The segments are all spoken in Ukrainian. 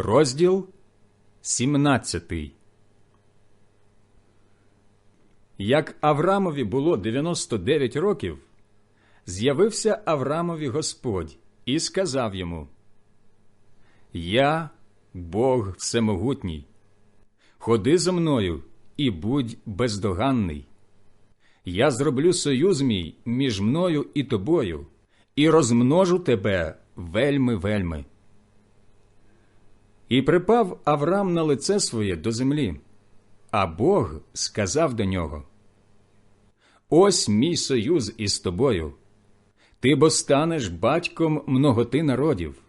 Розділ 17 Як Аврамові було 99 років, з'явився Аврамові Господь і сказав йому: Я Бог Всемогутній. Ходи за мною і будь бездоганний. Я зроблю союз мій між мною і тобою, і розмножу тебе вельми вельми. І припав Авраам на лице своє до землі, а Бог сказав до нього: Ось мій союз із тобою. Ти бо станеш батьком многоти народів.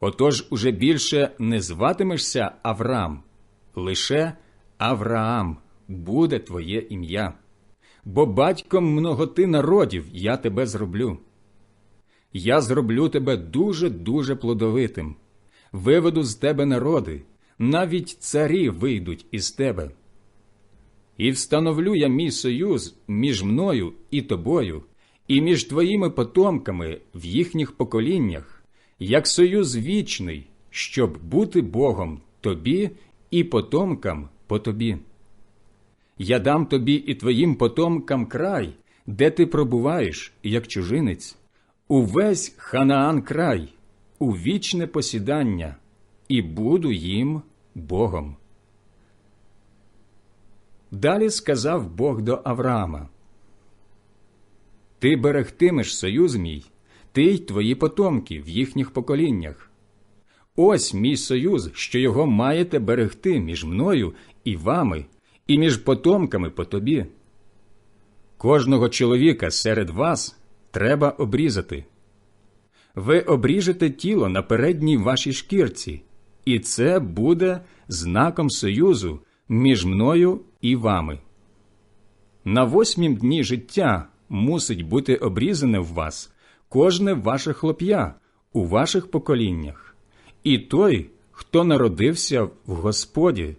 Отож уже більше не зватимешся Авраам, лише Авраам буде твоє ім'я, бо батьком многоти народів я тебе зроблю. Я зроблю тебе дуже дуже плодовитим, виведу з тебе народи, навіть царі вийдуть із тебе. І встановлю я мій союз між мною і тобою, і між твоїми потомками в їхніх поколіннях, як союз вічний, щоб бути Богом тобі і потомкам по тобі. Я дам тобі і твоїм потомкам край, де ти пробуваєш, як чужинець, увесь Ханаан край, у вічне посідання, і буду їм Богом. Далі сказав Бог до Авраама: Ти берегтимеш союз мій, ти й твої потомки в їхніх поколіннях. Ось мій союз, що його маєте берегти між мною і вами, і між потомками по тобі. Кожного чоловіка серед вас треба обрізати. Ви обріжете тіло на передній вашій шкірці, і це буде знаком союзу між мною і вами. На восьмім дні життя мусить бути обрізане в вас кожне ваше хлоп'я у ваших поколіннях, і той, хто народився в Господі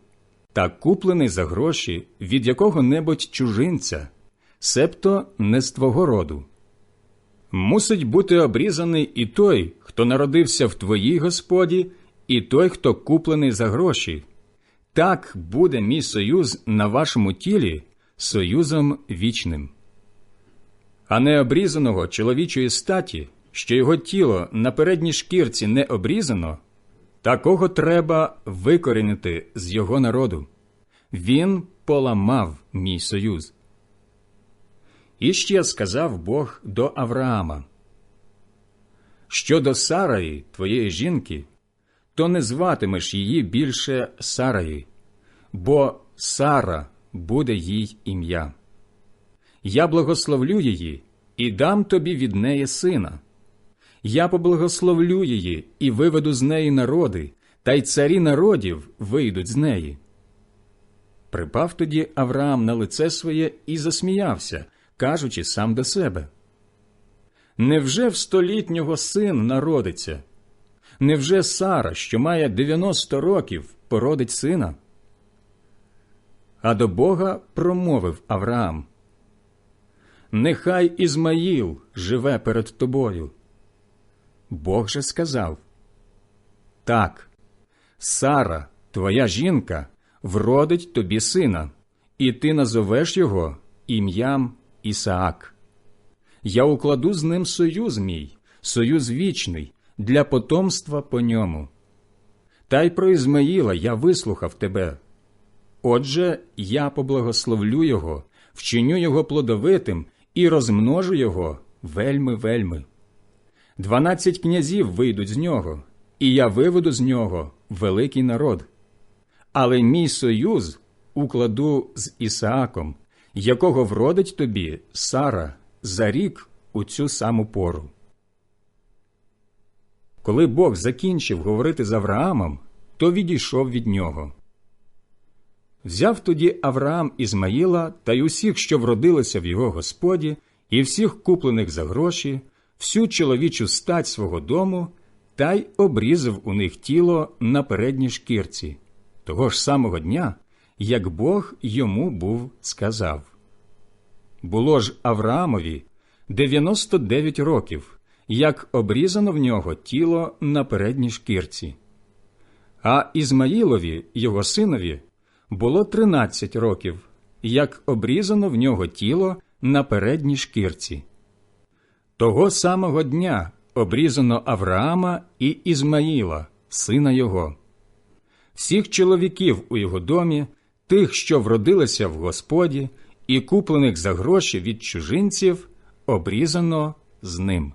та куплений за гроші від якого-небудь чужинця, себто не з твого роду. Мусить бути обрізаний і той, хто народився в твоїй Господі, і той, хто куплений за гроші. Так буде мій союз на вашому тілі союзом вічним. А необрізаного чоловічої статі, що його тіло на передній шкірці не обрізано, такого треба викорінити з його народу. Він поламав мій союз. І ще сказав Бог до Авраама: Щодо Сараї, твоєї жінки, то не зватимеш її більше Сараї, бо Сара буде їй ім'я. Я благословлю її і дам тобі від неї сина. Я поблагословлю її і виведу з неї народи, та й царі народів вийдуть з неї. Припав тоді Авраам на лице своє і засміявся, кажучи сам до себе. Невже в столітнього син народиться? Невже Сара, що має 90 років, породить сина? А до Бога промовив Авраам. Нехай Ізмаїл живе перед тобою. Бог же сказав Так, Сара, твоя жінка, вродить тобі сина, і ти назовеш його ім'ям Ісаак. Я укладу з ним союз мій, союз вічний, для потомства по ньому. Та й про Ізмаїла я вислухав тебе. Отже, я поблагословлю його, вчиню його плодовитим і розмножу його вельми вельми. Дванадцять князів вийдуть з нього, і я виведу з нього великий народ. Але мій союз укладу з Ісааком, якого вродить тобі Сара за рік у цю саму пору. Коли Бог закінчив говорити з Авраамом, то відійшов від нього. Взяв тоді Авраам Ізмаїла та й усіх, що вродилися в його господі, і всіх куплених за гроші, всю чоловічу стать свого дому, та й обрізав у них тіло на передній шкірці, того ж самого дня, як Бог йому був сказав. Було ж Авраамові 99 років, як обрізано в нього тіло на передній шкірці. А Ізмаїлові, його синові, було тринадцять років, як обрізано в нього тіло на передній шкірці. Того самого дня обрізано Авраама і Ізмаїла, сина його. Всіх чоловіків у його домі, тих, що вродилися в Господі, і куплених за гроші від чужинців, обрізано з ним.